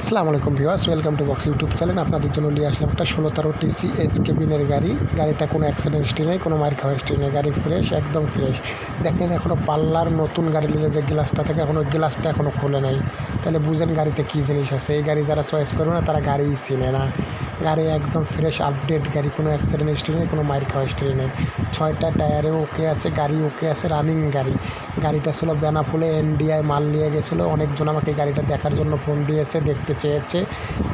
আসসালামু আলাইকুম viewers, welcome to box YouTube channel. আপনাদের জন্য নিয়ে আসলাম একটা ষোলো তেরো টিসি এস কেবিনের গাড়ি। গাড়িটা কোনো অ্যাক্সিডেন্ট হিস্ট্রি নেই, কোনো মার খাওয়া হিস্ট্রি নেই, গাড়ি ফ্রেশ একদম ফ্রেশ দেখেন এখনও পাল্লার নতুন গাড়ি নিলে যে গ্লাসটা থাকে এখনও গ্লাসটা এখনও খুলে নেই। তাহলে বুঝেন গাড়িতে কী জিনিস আছে। এই গাড়ি যারা চয়েস করবে না, তারা গাড়িই চিনে না। গাড়ি একদম ফ্রেশ আপডেট গাড়ি, কোনো অ্যাক্সিডেন্ট হিস্ট্রি নেই, কোনো মার খাওয়া হিস্ট্রি নেই। ছয়টা টায়ারে ওকে আছে, গাড়ি ওকে আছে রানিং গাড়ি। গাড়িটা ছিল বেনাফুলে এনডিআই মাল নিয়ে গেছিল। অনেকজন আমাকে গাড়িটা দেখার জন্য ফোন দিয়েছে দেখতে চেয়েছে,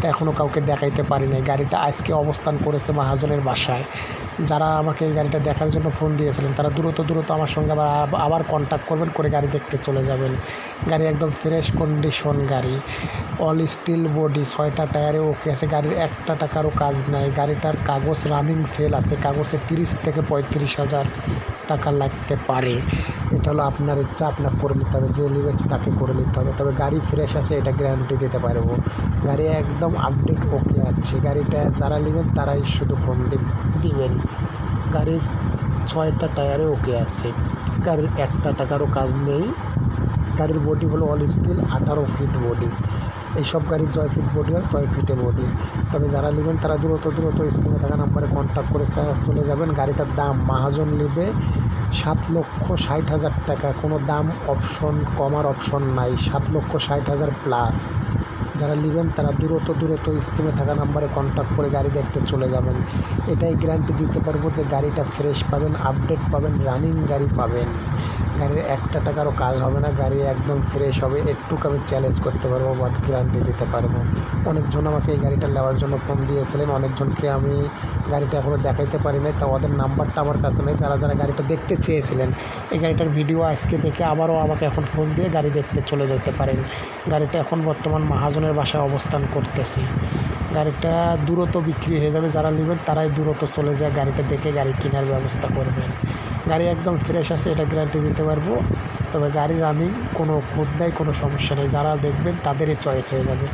তা এখনও কাউকে দেখাইতে পারি নাই। গাড়িটা আজকে অবস্থান করেছে মাহাজনের বাসায়। যারা আমাকে এই গাড়িটা দেখার জন্য ফোন দিয়েছিলেন, তারা দ্রুত দ্রুত আমার সঙ্গে আবার আবার কন্ট্যাক্ট করবেন, করে গাড়ি দেখতে চলে যাবেন। গাড়ি একদম ফ্রেশ কন্ডিশন গাড়ি। অল স্টিল বডি ছয়টা টায়ারে ওকে আছে। গাড়ির একটা টাকারও কাজ নাই। গাড়িটার কাগজ রানিং ফেল আছে। কাগজে তিরিশ থেকে পঁয়ত্রিশ হাজার টাকা লাগতে পারে। এটা হলো আপনার ইচ্ছা আপনার করে নিতে হবে। যে লিবেছে তাকে করে নিতে হবে। তবে গাড়ি ফ্রেশ আছে, এটা গ্যারান্টি দিতে পারব। গাড়ি একদম আপডেট ওকে আছে। গাড়িটা যারা নেবেন তারাই শুধু ফোন দিবেন। গাড়ির ছয়টা টায়ারে ওকে আছে। গাড়ির একটা টাকারও কাজ নেই। গাড়ির বডি হলো অল স্টিল আঠারো ফিট বডি এইসব গাড়ির জয় ফিট বডি হয় তয় ফিটে বডি তবে যারা নেবেন তারা দ্রুত দ্রুত স্ক্রিনে থাকা নাম্বারে কন্ট্যাক্ট করে চলে যাবেন। গাড়িটার দাম মাহাজন নেবে সাত লক্ষ ষাট হাজার টাকা। কোনো দাম অপশন কমার অপশন নাই। সাত লক্ষ ষাট হাজার প্লাস যারা নেবেন তারা দ্রুত দ্রুত স্কিমে থাকা নাম্বারে কন্ট্যাক্ট করে গাড়ি দেখতে চলে যাবেন। এটাই গ্যারান্টি দিতে পারব যে গাড়িটা ফ্রেশ পাবেন আপডেট পাবেন রানিং গাড়ি পাবেন। গাড়ির একটা টাকারও কাজ হবে না, গাড়ি একদম ফ্রেশ হবে। একটুকু আমি চ্যালেঞ্জ করতে পারব বাট গ্যারান্টি দিতে পারব। অনেকজন আমাকে এই গাড়িটা নেওয়ার জন্য ফোন দিয়েছিলেন, অনেকজনকে আমি গাড়িটা এখনও দেখাইতে পারি নাই তা ওদের নাম্বারটা আমার কাছে নেই। যারা যারা গাড়িটা দেখতে চেয়েছিলেন, এই গাড়িটার ভিডিও আজকে দেখে আবারও আমাকে এখন ফোন দিয়ে গাড়ি দেখতে চলে যেতে পারেন। গাড়িটা এখন বর্তমান মহাজনের বাসায় অবস্থান করতেছি। গাড়িটা দূরত্ব বিক্রি হয়ে যাবে, যারা নেবেন তারাই দূরত্ব চলে যায়, গাড়িটা দেখে গাড়ি কেনার ব্যবস্থা করবেন। গাড়ি একদম ফ্রেশ আছে, এটা গ্যারান্টি দিতে পারব। তবে গাড়ি রানিং কোনো খুদ নেই, কোনো সমস্যা নেই। যারা দেখবেন তাদেরই চয়েস হয়ে যাবে।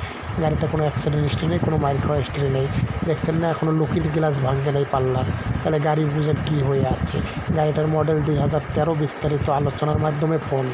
গাড়িটা কোনো অ্যাক্সিডেন্ট হিস্ট্রি নেই, কোনো মাইর খাওয়া হিস্ট্রি নেই। দেখছেন না এখনও লুকিং গ্লাস ভাঙে নেই পাল্লার। তাহলে গাড়ি বুঝে কী হয়ে আছে। গাড়িটার মডেল দুই হাজার তেরো বিস্তারিত আলোচনার মাধ্যমে ফোন